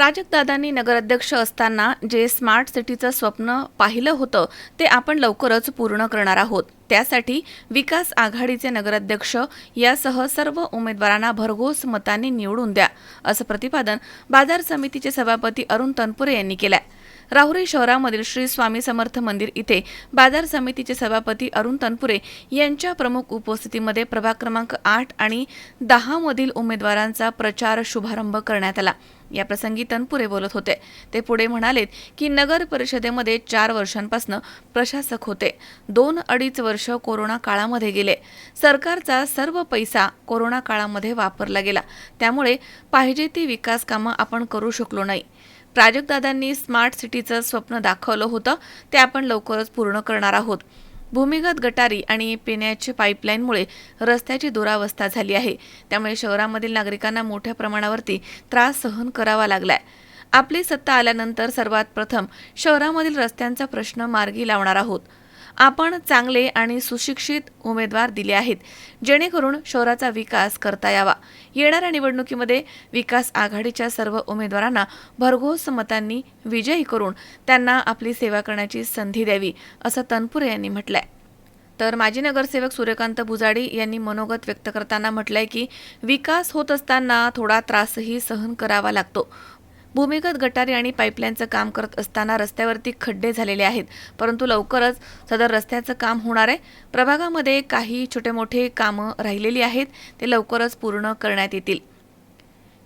प्राजक्तदादांनी नगराध्यक्ष असताना जे स्मार्ट सिटीचं स्वप्न पाहिलं होतं ते आपण लवकरच पूर्ण करणार आहोत. त्यासाठी विकास आघाडीचे नगराध्यक्ष यासह सर्व उमेदवारांना भरघोस मतांनी निवडून द्या असं प्रतिपादन बाजार समितीचे सभापती अरुण तनपुरे यांनी केलं राहुरी शहरामधील श्री स्वामी समर्थ मंदिर इथे बाजार समितीचे सभापती अरुण तनपुरे यांच्या प्रमुख उपस्थितीमध्ये प्रभाग क्रमांक आठ आणि दहामधील उमेदवारांचा प्रचार शुभारंभ करण्यात आला. या प्रसंगी तनपुरे बोलत होते. ते पुढे म्हणालेत की नगर परिषदेमध्ये चार वर्षांपासून प्रशासक होते. दोन अडीच वर्ष कोरोना काळामध्ये गेले. सरकारचा सर्व पैसा कोरोना काळामध्ये वापरला गेला. त्यामुळे पाहिजे ती विकास कामं आपण करू शकलो नाही. प्राजक्तदादांनी स्मार्ट सिटीचं स्वप्न दाखवलं होतं. ते आपण लवकरच पूर्ण करणार आहोत. भूमिगत गटारी आणि पिण्याच्या पाईपलाईनमुळे रस्त्याची दुरावस्था झाली आहे. त्यामुळे शहरामधील नागरिकांना मोठ्या प्रमाणावरती त्रास सहन करावा लागलाय. आपली सत्ता आल्यानंतर सर्वात प्रथम शहरामधील रस्त्यांचा प्रश्न मार्गी लावणार आहोत. आपण चांगले आणि सुशिक्षित उमेदवार दिले आहेत जेणेकरून शहराचा विकास करता यावा. येणाऱ्या निवडणुकीमध्ये विकास आघाडीच्या सर्व उमेदवारांना भरघोस मतांनी विजयी करून त्यांना आपली सेवा करण्याची संधी द्यावी असं तनपुरे यांनी म्हटलंय. तर माजी नगरसेवक सूर्यकांत भुजाडी यांनी मनोगत व्यक्त करताना म्हटलंय की विकास होत असताना थोडा त्रासही सहन करावा लागतो. भूमिगत गटारी आणि पाईपलाईनचं काम करत असताना रस्त्यावरती खड्डे झालेले आहेत. परंतु लवकरच सदर रस्त्याचं काम होणार आहे. प्रभागामध्ये काही छोटे मोठे कामं राहिलेली आहेत. ते लवकरच पूर्ण करण्यात येतील.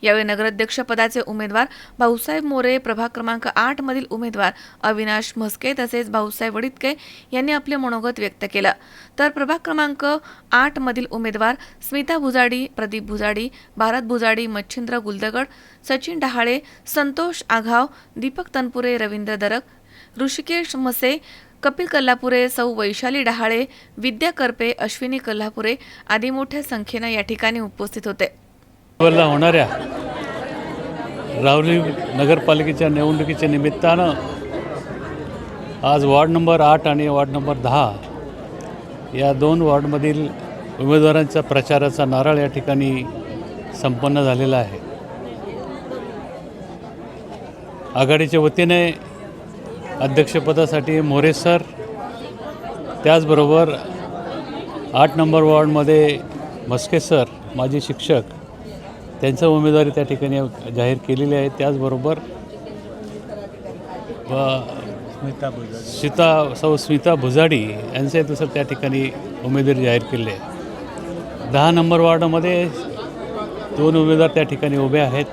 यावेळी नगराध्यक्षपदाचे उमेदवार भाऊसाहेब मोरे प्रभाग क्रमांक आठ मधील उमेदवार अविनाश म्हस्के तसेच भाऊसाहेब वडितके यांनी आपले मनोगत व्यक्त केलं. तर प्रभाग क्रमांक आठ मधील उमेदवार स्मिता भुजाडी प्रदीप भुजाडी भारत भुजाडी मच्छिंद्र गुलदगड सचिन डहाळे संतोष आघाव दीपक तनपुरे रवींद्र दरक ऋषिकेश मसे कपिल कल्लापुरे सौ वैशाली डहाळे विद्या करपे अश्विनी कल्हापुरे आदी मोठ्या संख्येनं या ठिकाणी उपस्थित होते. वरला होणाऱ्या रावली नगरपालिकेच्या निवडणुकीच्या निमित्तानं आज वॉर्ड नंबर आठ आणि वॉर्ड नंबर दहा या दोन वॉर्डमधील उमेदवारांचा प्रचाराचा नारळ या ठिकाणी संपन्न झालेला आहे. आघाडीच्या वतीने अध्यक्षपदासाठी मोरे सर त्याचबरोबर आठ नंबर वॉर्डमध्ये म्हस्के सर माजी शिक्षक त्यांचं उमेदवारी त्या ठिकाणी जाहीर केलेली आहे. त्याचबरोबर व- सीता सौ स्मिता भुजाडी यांचे दुसरं त्या ठिकाणी उमेदवारी जाहीर केली आहे. दहा नंबर वॉर्डामध्ये दोन उमेदवार त्या ठिकाणी उभे आहेत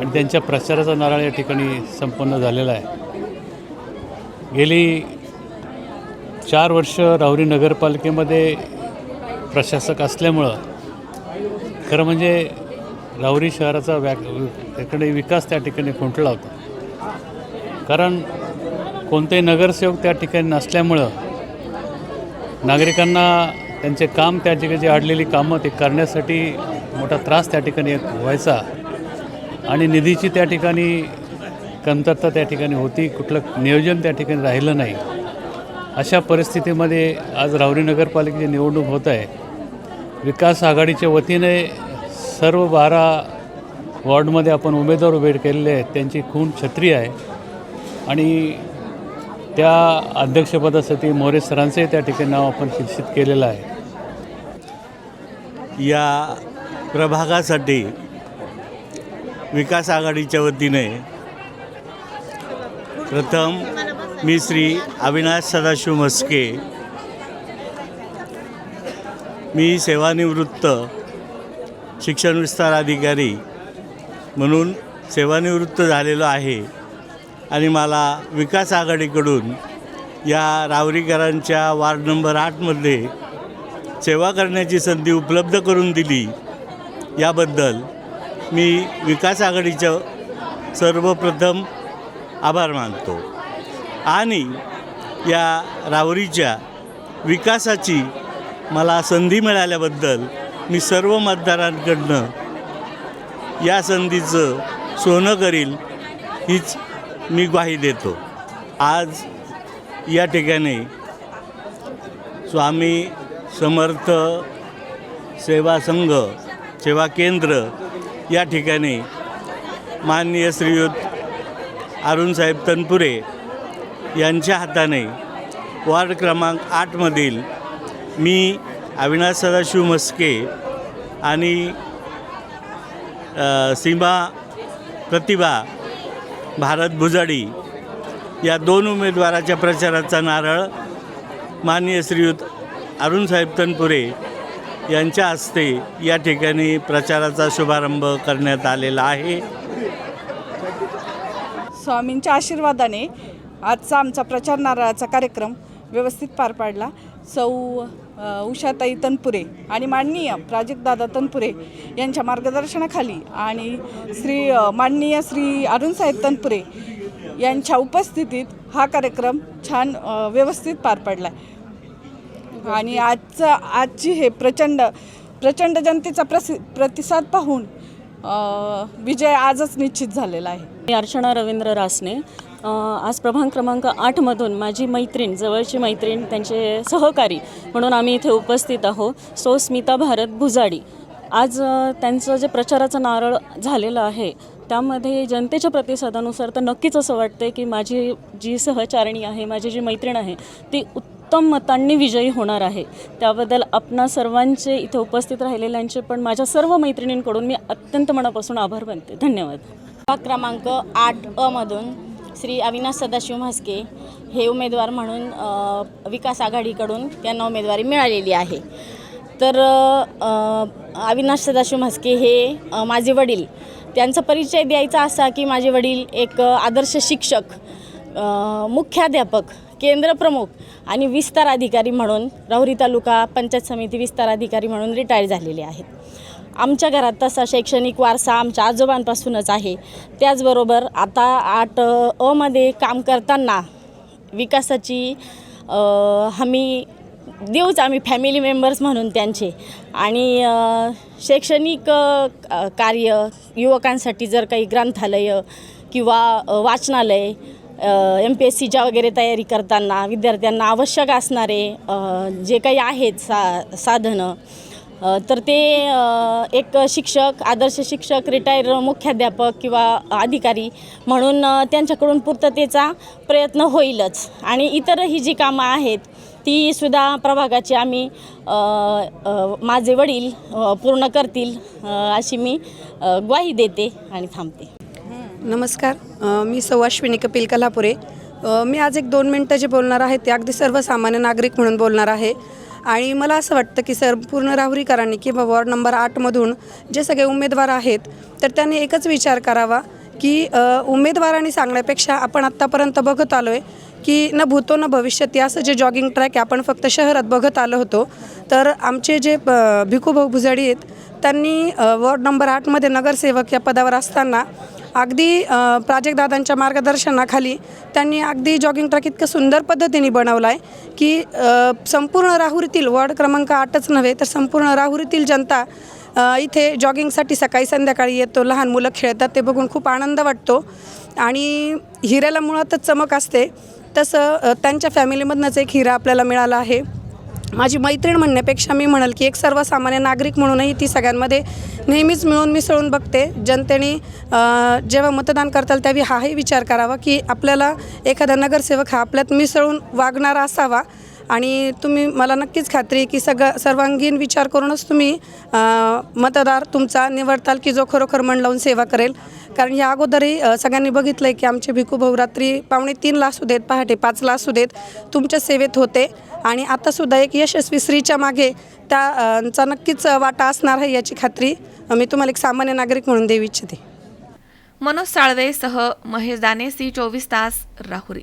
आणि त्यांच्या प्रचाराचा नारळ या ठिकाणी संपन्न झालेला आहे. गेली चार वर्ष राहुरी नगरपालिकेमध्ये प्रशासक असल्यामुळं खरं म्हणजे लावरी शहराचा व्या त्याकडे विकास त्या ठिकाणी खुंटला होता. कारण कोणतेही नगरसेवक त्या ठिकाणी नसल्यामुळं नागरिकांना त्यांचे काम त्या ठिकाणी अडलेली कामं ते करण्यासाठी मोठा त्रास त्या ठिकाणी एक व्हायचा. आणि निधीची त्या ठिकाणी कमतरता त्या ठिकाणी होती कुठलं नियोजन त्या ठिकाणी राहिलं नाही. अशा परिस्थितीमध्ये आज रावरी नगरपालिकेची निवडणूक होत आहे. विकास आघाडीच्या वतीने सर्व बारा वॉर्डमध्ये आपण उमेदवार उभे केलेले आहेत त्यांची खून छत्री आहे. आणि त्या अध्यक्षपदासाठी मोरे सरांचंही त्या ठिकाणी नाव आपण शिक्षित केलेलं आहे. या प्रभागासाठी विकास आघाडीच्या वतीने प्रथम मी श्री अविनाश सदाशिव म्हस्के मी सेवानिवृत्त शिक्षण विस्तार अधिकारी म्हणून सेवानिवृत्त झालेलो आहे आणि मला विकास आघाडीकडून या रावरीकरांच्या वार्ड नंबर आठमध्ये सेवा करण्याची संधी उपलब्ध करून दिली. याबद्दल मी विकास आघाडीचं सर्वप्रथम आभार मानतो. आणि या रावरीच्या विकासाची मला संधी मिळाल्याबद्दल मी सर्व मतदारांकडनं या संधीचं सोनं करील हीच मी ग्वाही देतो. आज या ठिकाणी स्वामी समर्थ सेवा संघ सेवा केंद्र या ठिकाणी माननीय श्रीयुत अरुणसाहेब तनपुरे यांच्या हाताने वार्ड क्रमांक आठमधील मी अविनाश सदाशिव मस्के आणि सीमा प्रतिभा भारत भुजाडी या दोन उमेदवाराच्या प्रचाराचा नारळ माननीय श्रीयुत अरुणसाहेब तनपुरे यांच्या हस्ते या ठिकाणी प्रचाराचा शुभारंभ करण्यात आलेला आहे. स्वामींच्या आशीर्वादाने आजचा आमचा प्रचार नारळाचा कार्यक्रम व्यवस्थित पार पाडला. सौ उषाताई तनपुरे आणि माननीय प्राजक्तदादा तनपुरे यांच्या मार्गदर्शनाखाली आणि श्री माननीय श्री अरुणसाहेब तनपुरे यांच्या उपस्थितीत हा कार्यक्रम छान व्यवस्थित पार पडला आणि आजचा आजची हे प्रचंड प्रचंड जनतेचा प्रसि प्रतिसाद पाहून विजय आजच निश्चित झालेला आहे. मी अर्चना रवींद्र रासने आज प्रभाग क्रमांक आठमधून माझी मैत्रीण जवळची मैत्रीण त्यांचे सहकारी म्हणून आम्ही इथे उपस्थित आहोत. सो स्मिता भारत भुजाडी. आज त्यांचं जे प्रचाराचं नारळ झालेलं आहे त्यामध्ये जनतेच्या प्रतिसादानुसार तर नक्कीच असं वाटतं की माझी जी सहचारिणी आहे माझी जी मैत्रीण आहे ती उत्तम मतांनी विजयी होणार आहे. त्याबद्दल आपणा सर्वांचे इथे उपस्थित राहिलेल्यांचे पण माझ्या सर्व मैत्रिणींकडून मी अत्यंत मनापासून आभार मानते. धन्यवाद. प्रभाग क्रमांक आठ अ मधून श्री अविनाश सदाशिव म्हस्के हे उमेदवार म्हणून विकास आघाडीकडून त्यांना उमेदवारी मिळालेली आहे. तर अविनाश सदाशिव म्हस्के हे माझे वडील. त्यांचा परिचय द्यायचा असा की माझे वडील एक आदर्श शिक्षक मुख्याध्यापक केंद्रप्रमुख आणि विस्तार अधिकारी म्हणून राहुरी तालुका पंचायत समिती विस्तार अधिकारी म्हणून रिटायर झालेले आहेत. आमच्या घरात तसा शैक्षणिक वारसा आमच्या आजोबांपासूनच आहे. त्याचबरोबर आता आठ अमध्ये काम करताना विकासाची हमी देऊच आम्ही फॅमिली मेंबर्स म्हणून त्यांचे. आणि शैक्षणिक कार्य युवकांसाठी जर काही ग्रंथालय किंवा वाचनालय एम पी एस सीच्या वगैरे तयारी करताना विद्यार्थ्यांना आवश्यक असणारे जे काही आहेत सा साधनं तर ते एक शिक्षक आदर्श शिक्षक रिटायर मुख्याध्यापक किंवा अधिकारी म्हणून त्यांच्याकडून पूर्ततेचा प्रयत्न होईलच. आणि इतरही जी कामं आहेत ती सुद्धा प्रभागाची आम्ही माझे वडील पूर्ण करतील अशी मी ग्वाही देते आणि थांबते. नमस्कार. मी सौवाश्विनी कपिल कल्हापुरे मी आज एक दोन मिनटं जे बोलणार आहे ते अगदी सर्वसामान्य नागरिक म्हणून बोलणार आहे. आणि मला असं वाटतं की सर पूर्ण राहुरीकरांनी किंवा वॉर्ड नंबर आठमधून जे सगळे उमेदवार आहेत तर त्यांनी एकच विचार करावा की उमेदवारांनी सांगण्यापेक्षा आपण आत्तापर्यंत बघत आलो आहे की न भूतो न भविष्यत असं जे जॉगिंग ट्रॅक आहे आपण फक्त शहरात बघत आलो होतो. तर आमचे जे भिकूभाऊ भुजाडी आहेत त्यांनी वॉर्ड नंबर आठमध्ये नगरसेवक या पदावर असताना अगदी प्राजक्तदादांच्या मार्गदर्शनाखाली त्यांनी अगदी जॉगिंग ट्रॅक इतकं सुंदर पद्धतीने बनवला आहे की संपूर्ण राहुरीतील वॉर्ड क्रमांक आठच नव्हे तर संपूर्ण राहुरीतील जनता इथे जॉगिंगसाठी सकाळी संध्याकाळी येतो लहान मुलं खेळतात ते बघून खूप आनंद वाटतो. आणि हिऱ्याला मुळातच चमक असते. तसं त्यांच्या फॅमिलीमधनंच एक हिरा आपल्याला मिळाला आहे. माझी मैत्रीण म्हणण्यापेक्षा मी म्हणाल की एक सर्वसामान्य नागरिक म्हणूनही ती सगळ्यांमध्ये नेहमीच मिळून मिसळून बघते. जनतेने जेव्हा मतदान करताल त्यावेळी हाही विचार करावा की आपल्याला एखादा नगरसेवक हा आपल्यात मिसळून वागणारा असावा. आणि तुम्ही मला नक्कीच खात्री की सगळं सर्वांगीण विचार करूनच तुम्ही मतदार तुमचा निवडताल की जो खरोखर मन लावून सेवा करेल. कारण या अगोदरही सगळ्यांनी बघितलं आहे की आमचे भिकू भाऊ रात्री पावणे तीनला असू देत पहाटे पाचला असू देत तुमच्या सेवेत होते. आणि आतासुद्धा एक यशस्वी स्त्रीच्या मागे त्याचा नक्कीच वाटा असणार आहे याची खात्री मी तुम्हाला एक सामान्य नागरिक म्हणून देऊ इच्छिते. मनोज साळवे सह महेश दाने सी चोवीस तास Rahuri.